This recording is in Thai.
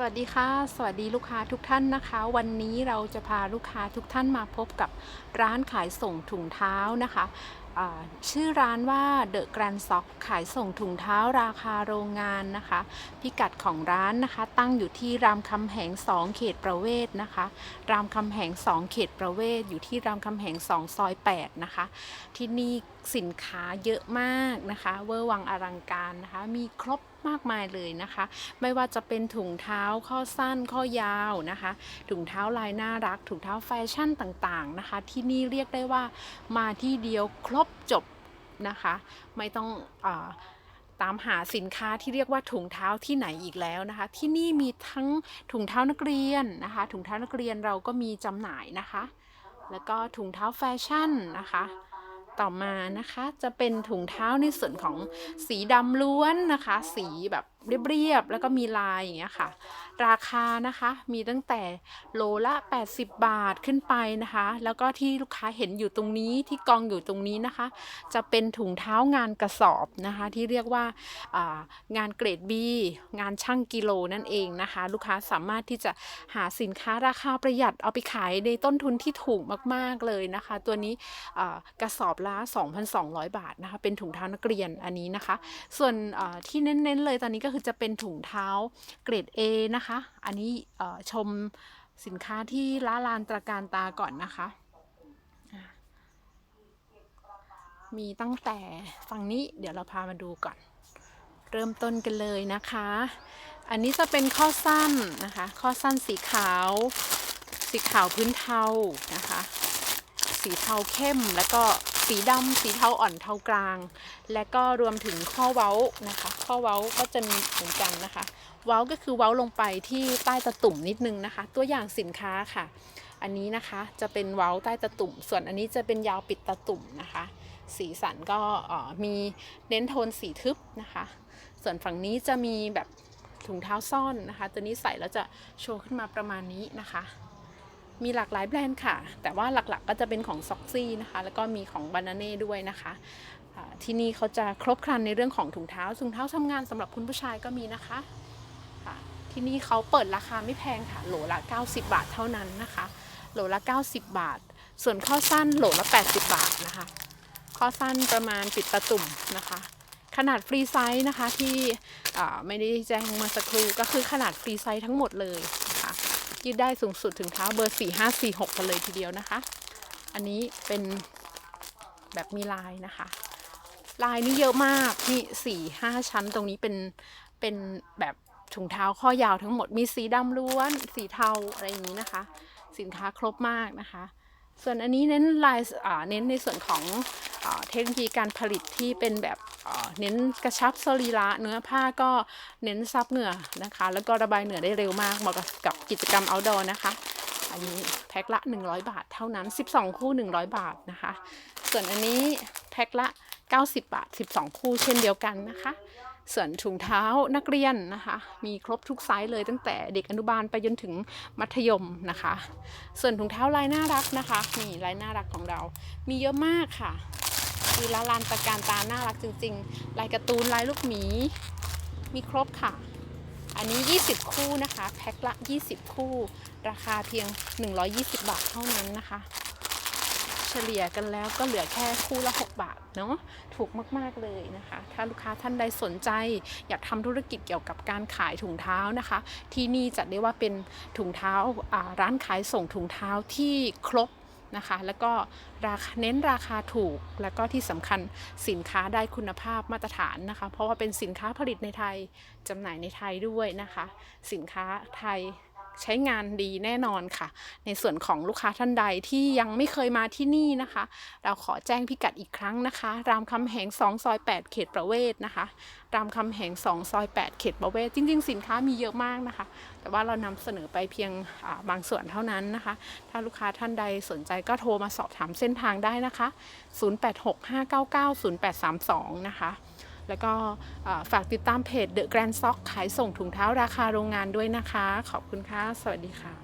สวัสดีค่ะ สวัสดีลูกค้าทุกท่านนะคะ วันนี้เราจะพาลูกค้าทุกท่านมาพบกับร้านขายส่งถุงเท้านะคะชื่อร้านว่า The Grand Sock ขายส่งถุงเท้าราคาโรงงานนะคะ พิกัดของร้านนะคะ ตั้งอยู่ที่รามคำแหง 2 เขตประเวศนะคะ รามคำแหง 2 เขตประเวศอยู่ที่รามคำแหง 2 ซอย 8 นะคะ ที่นี่ สินค้าเยอะมากนะคะ เวอร์วังอลังการนะคะ มีครบมากมายเลยนะคะ ไม่ว่าจะเป็นถุงเท้าข้อสั้นข้อยาวนะคะ ถุงเท้าลายน่ารัก ถุงเท้าแฟชั่นต่างๆนะคะ ที่นี่เรียกได้ว่ามาที่เดียวครบจบนะคะ ไม่ต้องอตามหาสินค้าที่เรียกว่าถุงเท้าที่ไหนอีกแล้วนะคะ ที่นี่มีทั้งถุงเท้านักเรียนนะคะ ถุงเท้านักเรียนเราก็มีจำหน่ายนะคะ แล้วก็ถุงเท้าแฟชั่นนะคะ ต่อมานะคะ จะเป็นถุงเท้าในส่วนของสีดำล้วนนะคะ สีแบบ เรียบๆแล้วก็มีลายอย่างเงี้ยค่ะ ราคานะคะมีตั้งแต่โลละ 80 บาทขึ้นไปนะคะ แล้วก็ที่ลูกค้าเห็นอยู่ตรงนี้ที่กองอยู่ตรงนี้นะคะ จะเป็นถุงเท้างานกระสอบนะคะ ที่เรียกว่าางานเกรด B งานช่างกิโลนั่นเองนะคะ ลูกค้าสามารถที่จะหาสินค้าราคาประหยัดเอาไปขายในต้นทุนที่ถูกมากๆเลยนะคะ ตัวนี้กระสอบละ 2,200 บาทนะคะ เป็นถุงเท้านักเรียนอันนี้นะคะ ส่วนที่เน้นๆเลยตอนนี้ก็คือจะเป็นถุงเท้าเกรด A นะคะ อันนี้ชมสินค้าที่ล้าลานตระการตาก่อนนะคะ มีตั้งแต่ฝั่งนี้เดี๋ยวเราพามาดูก่อน เริ่มต้นกันเลยนะคะ อันนี้จะเป็นข้อสั้นนะคะ ข้อสั้นสีขาว สีขาวพื้นเทานะคะ สีเทาเข้มแล้วก็ สีดำสีเทาอ่อนเทากลาง และก็รวมถึงข้อเว้านะคะ ข้อเว้าก็จะมีเหมือนกันนะคะ เว้าก็คือเว้าลงไปที่ใต้ตะตุ่มนิดนึงนะคะ ตัวอย่างสินค้าค่ะ อันนี้นะคะจะเป็นเว้าใต้ตะตุ่ม ส่วนอันนี้จะเป็นยาวปิดตะตุ่มนะคะ สีสันก็มีเน้นโทนสีทึบนะคะ ส่วนฝั่งนี้จะมีแบบถุงเท้าซ่อนนะคะ ตัวนี้ใส่แล้วจะโชว์ขึ้นมาประมาณนี้นะคะ มีหลากหลายแบรนด์ค่ะ แต่ว่าหลักๆก็จะเป็นของซ็อกซี่นะคะ แล้วก็มีของบานาเน่ด้วยนะคะที่นี่เขาจะครบครันในเรื่องของถุงเท้าถุงเท้าทำงานสำหรับคุณผู้ชายก็มีนะคะที่นี่เขาเปิดราคาไม่แพงค่ะ โหลละ 90 บาทเท่านั้นนะคะ โหลละ 90 บาท ส่วนข้อสั้นโหลละ 80 บาทนะคะ ข้อสั้นประมาณปิดตะตุ่มนะคะ ขนาดฟรีไซส์นะคะที่ไม่ได้แจ้งมาสักครู่ก็คือขนาดฟรีไซส์ทั้งหมดเลย ยืดได้สูงสุดถึงเท้าเบอร์ 4 5 4 6กันเลยทีเดียวนะคะ อันนี้เป็นแบบมีลายนะคะ ลายนี่เยอะมากนี่สี่ห้าชั้นตรงนี้เป็นเป็นแบบถุงเท้าข้อยาวทั้งหมดมีสีดำล้วน สีเทาอะไรอย่างนี้นะคะ สินค้าครบมากนะคะ ส่วนอันนี้เน้นลายเน้นในส่วนของ เทคโนโลยีการผลิตที่เป็นแบบเน้นกระชับสรีระเนื้อผ้าก็เน้นซับเหงื่อนะคะ แล้วก็ระบายเหงื่อได้เร็วมากเหมาะกับกับกิจกรรม outdoor นะคะอันนี้แพ็คละ 100 บาทเท่านั้น 12 คู่ 100 บาทนะคะ ส่วนอันนี้แพ็คละ 90 บาท 12 คู่เช่นเดียวกันนะคะ ส่วนถุงเท้านักเรียนนะคะ มีครบทุกไซส์เลยตั้งแต่เด็กอนุบาลไปจนถึงมัธยมนะคะ ส่วนถุงเท้าลายน่ารักนะคะนี่ลายน่ารักของเรา มีเยอะมากค่ะ คือละลานตะการตาน่ารักจริงๆ ลายการ์ตูนลายลูกหมี มีครบค่ะ อันนี้ 20 คู่นะคะ แพ็คละ 20 คู่ ราคาเพียง 120 บาทเท่านั้นนะคะ เฉลี่ยกันแล้วก็เหลือแค่คู่ละ 6 บาทเนาะ ถูกมากๆเลยนะคะ ถ้าลูกค้าท่านใดสนใจ อยากทำธุรกิจเกี่ยวกับการขายถุงเท้านะคะ ที่นี่จัดได้ว่าเป็นถุงเท้าอ่าร้านขายส่งถุงเท้าที่ครบ นะคะ แล้วก็ราคาเน้นราคาถูกแล้วก็ที่สำคัญสินค้าได้คุณภาพมาตรฐานนะคะ เพราะว่าเป็นสินค้าผลิตในไทยจำหน่ายในไทยด้วยนะคะ สินค้าไทย ใช้งานดีแน่นอนค่ะ ในส่วนของลูกค้าท่านใดที่ยังไม่เคยมาที่นี่นะคะ เราขอแจ้งพิกัดอีกครั้งนะคะ รามคำแหง2ซอย 8 เขตประเวศนะคะ รามคำแหง2ซอย 8 เขตประเวศจริง ๆ สินค้ามีเยอะมากนะคะ แต่ว่าเรานำเสนอไปเพียงบางส่วนเท่านั้นนะคะ ถ้าลูกค้าท่านใดสนใจก็โทรมาสอบถามเส้นทางได้นะคะ 0865990832 นะคะ แล้วก็ฝากติดตามเพจ The Grand Sock ขายส่งถุงเท้าราคาโรงงานด้วยนะคะ ขอบคุณค่ะ สวัสดีค่ะ